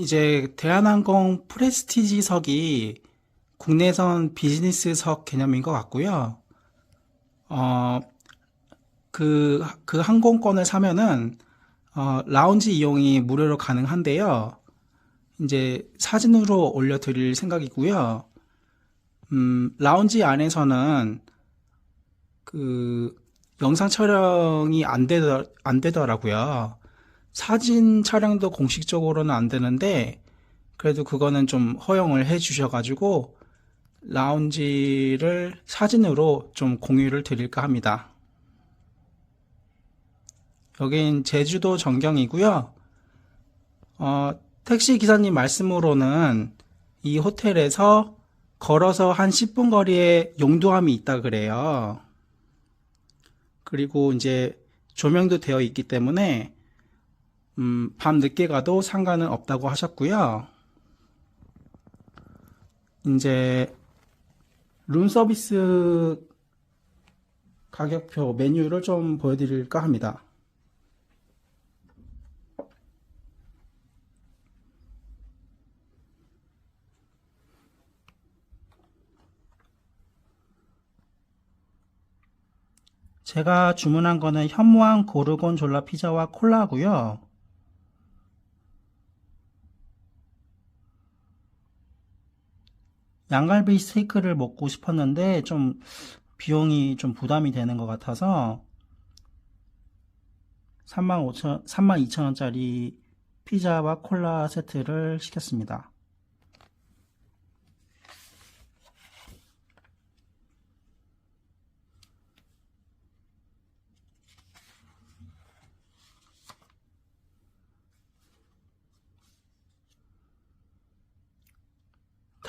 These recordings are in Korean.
이제 대한항공 프레스티지석이 국내선 비즈니스석 개념인 것 같고요. 어, 그, 그 항공권을 사면은, 어, 라운지 이용이 무료로 가능한데요. 이제 사진으로 올려드릴 생각이고요. 음, 라운지 안에서는 그 영상 촬영이 안 되더, 안 되더라고요. 사진 촬영도 공식적으로는 안 되는데, 그래도 그거는 좀 허용을 해 주셔가지고, 라운지를 사진으로 좀 공유를 드릴까 합니다. 여긴 제주도 전경이고요. 어, 택시 기사님 말씀으로는 이 호텔에서 걸어서 한 10분 거리에 용두암이 있다 그래요. 그리고 이제 조명도 되어 있기 때문에 음, 밤 늦게 가도 상관은 없다고 하셨고요. 이제 룸 서비스 가격표 메뉴를 좀 보여드릴까 합니다. 제가 주문한 거는 현무암 고르곤졸라 피자와 콜라고요. 양갈비 스테이크를 먹고 싶었는데 좀 비용이 좀 부담이 되는 것 같아서 35,000, 32,000원짜리 피자와 콜라 세트를 시켰습니다.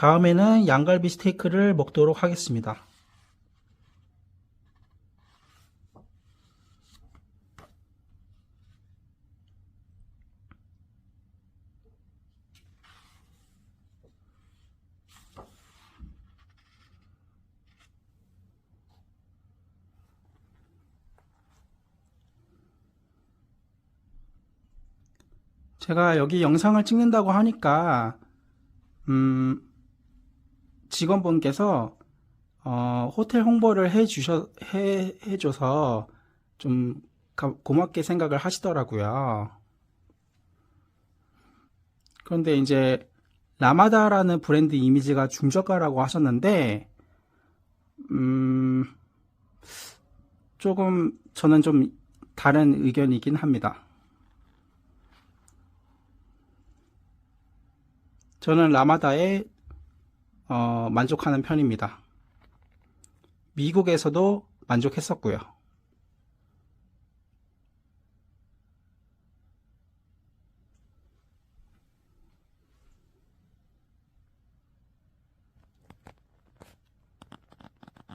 다음에는 양갈비 스테이크를 먹도록 하겠습니다. 제가 여기 영상을 찍는다고 하니까, 음, 직원분께서 어, 호텔 홍보를 해 주셔 해 해줘서 좀 가- 고맙게 생각을 하시더라고요. 그런데 이제 라마다라는 브랜드 이미지가 중저가라고 하셨는데 음, 조금 저는 좀 다른 의견이긴 합니다. 저는 라마다에 어, 만족하는 편입니다. 미국에서도 만족했었고요.